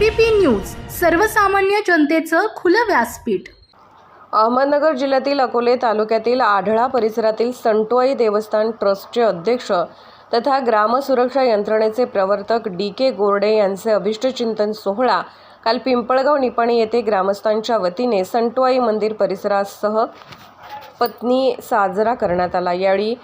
ABP news सर्वसामान्य जनतेचं खुलं व्यासपीठ. अहमदनगर जिल्ह्यातील अकोले तालुक्यातील आढळा परिसरातील संटोआई देवस्थान ट्रस्टचे अध्यक्ष तथा ग्रामसुरक्षा यंत्रणेचे प्रवर्तक डी के गोरडे यांचे अभिष्टचिंतन सोहळा काल पिंपळगाव निपाणी येथे ग्रामस्थांच्या वतीने संटोई मंदिर परिसरासह पत्नी साजरा करण्यात आला. यावेळी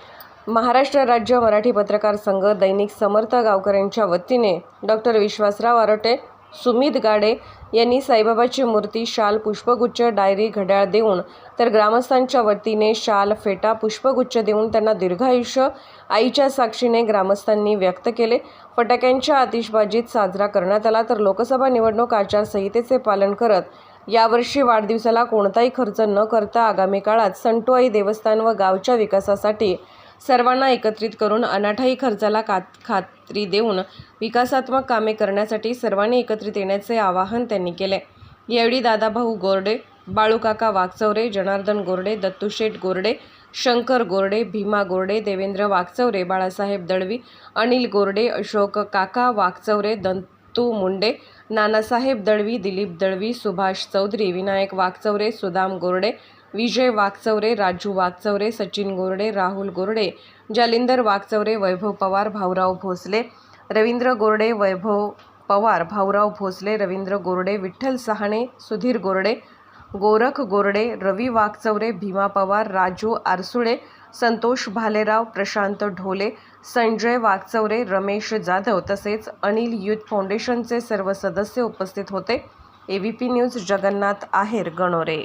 महाराष्ट्र राज्य मराठी पत्रकार संघ दैनिक समर्थ गावकऱ्यांच्या वतीने डॉक्टर विश्वासराव आरटे सुमित गाडे यांनी साईबाबाची मूर्ती शाल पुष्पगुच्छ डायरी घड्याळ देऊन तर ग्रामस्थांच्या वतीने शाल फेटा पुष्पगुच्छ देऊन त्यांना दीर्घायुष्य आईच्या साक्षीने ग्रामस्थांनी व्यक्त केले. फटाक्यांच्या आतिषबाजीत साजरा करण्यात आला तर लोकसभा निवडणूक आचारसंहितेचे पालन करत यावर्षी वाढदिवसाला कोणताही खर्च न करता आगामी काळात संटुआई देवस्थान व गावच्या विकासासाठी सर्वांना एकत्रित करून अनाठाई खर्चाला कात खात्री देऊन विकासात्मक कामे करण्यासाठी सर्वांनी एकत्रित येण्याचे आवाहन त्यांनी केले. यावेळी दादाभाऊ गोरडे बाळूकाका वागचौरे जनार्दन गोरडे दत्तूशेठ गोरडे शंकर गोरडे भीमा गोरडे देवेंद्र वागचौरे बाळासाहेब दळवी अनिल गोरडे अशोक काका वाकचौरे दंतू मुंडे नानासाहेब दळवी दिलीप दळवी सुभाष चौधरी विनायक वागचौरे सुदाम गोरडे विजय वागचौरे राजू वागचौरे सचिन गोरडे राहुल गोरडे जालिंदर वागचौरे वैभव पवार भाऊराव भोसले रवींद्र गोरडे वैभव पवार भाऊराव भोसले रवींद्र गोरडे विठ्ठल सहाणे सुधीर गोरडे गोरख गोरडे रवी वागचौरे भीमा पवार राजू आरसुळे संतोष भालेराव प्रशांत ढोले संजय वागचौरे रमेश जाधव तसेच अनिल युथ फाउंडेशनचे सर्व सदस्य उपस्थित होते. A V P news Jagannath Aher Ganore.